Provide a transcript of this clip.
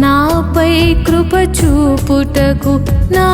నాపై కృప చూపుటకు నా